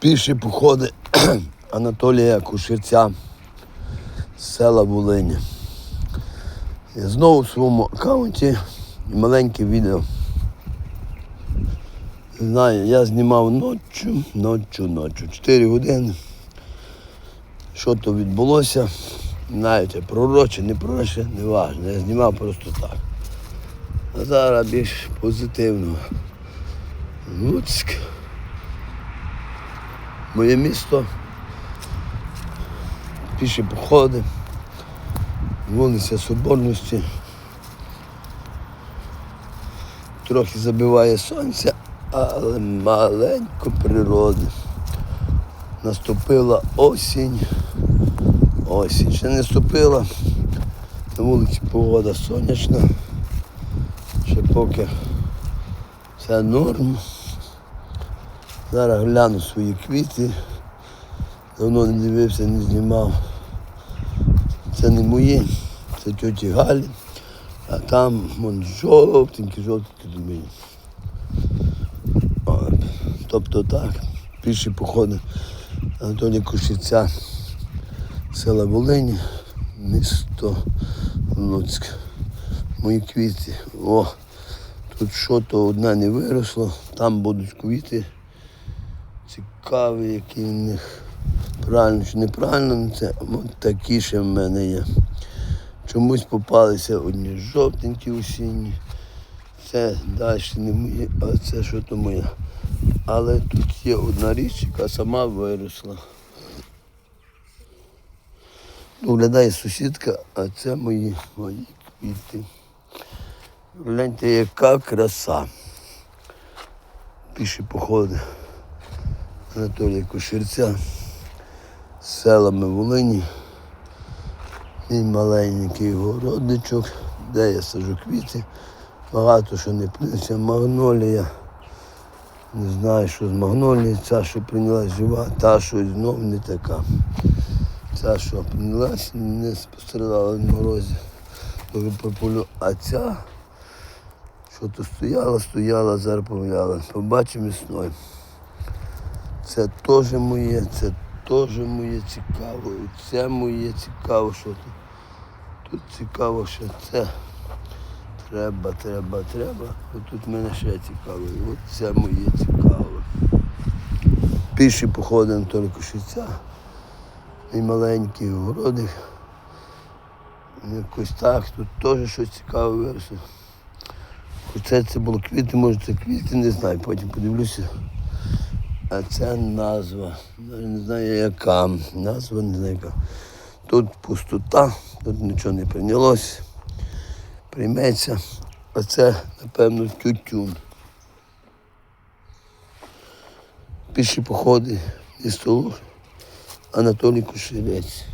Піші походи Анатолія Кушерця з села Волині. Я знову в своєму аккаунті маленьке відео. Знаю, я знімав ночі, ночі, ночі, 4 години. Що то відбулося, знаєте, пророче, не пророче, не важливо. Я знімав просто так. А зараз більш позитивно. Луцьк. Моє місто. Піші походи. Вулиця Соборності. Трохи забиває сонце, але маленько природи. Наступила осінь. Осінь ще не наступила. На вулиці погода сонячна. Ще поки все норм. Зараз гляну свої квіти. Давно не дивився, не знімав. Це не мої, це тьоті Галі. А там вон жовтенькі, жовтенькі мої. От. Тобто так, піші походи Анатолія Кушиця, села Волині, місто Луцьк. Мої квіти. О, тут що то одне не виросло, там будуть квіти. Цікаві, які в них правильно чи неправильно, ну, це от такі ще в мене є. Чомусь попалися одні жовтенькі осінні. Це далі не моє, а це що то моє. Але тут є одна річ, яка сама виросла. Доглядає сусідка, а це мої, мої квіти. Гляньте, яка краса. Піші походи Анатолія Коширця з селами Волині. Мій маленький городничок, де я сажу квіти. Багато що не плюється. Магнолія. Не знаю, що з магнолії. Ця, що прийнялась жива, та, що знов не така. Ця, що прийнялась, не пострадала в морозі. А ця, що то стояла, стояла, зараз пов'яла. Побачимо весною. Це теж моє, це теж моє цікаво. І це моє цікаво, що тут. Тут цікаво, що це. Треба, треба, треба. От тут мене ще цікаво. От це моє цікаво. Піші походи Анатолія Кошиця. І маленький городик. Якось так, тут теж щось цікаве виросло. Хоча це було квіти, може це квіти, не знаю, потім подивлюся. А це назва. Не знаю яка. Назва не знаю яка. Тут пустота, тут нічого не прийнялось. Прийметься. А це, напевно, тютюн. Піші походи місто столу, Анатолій Кушелець.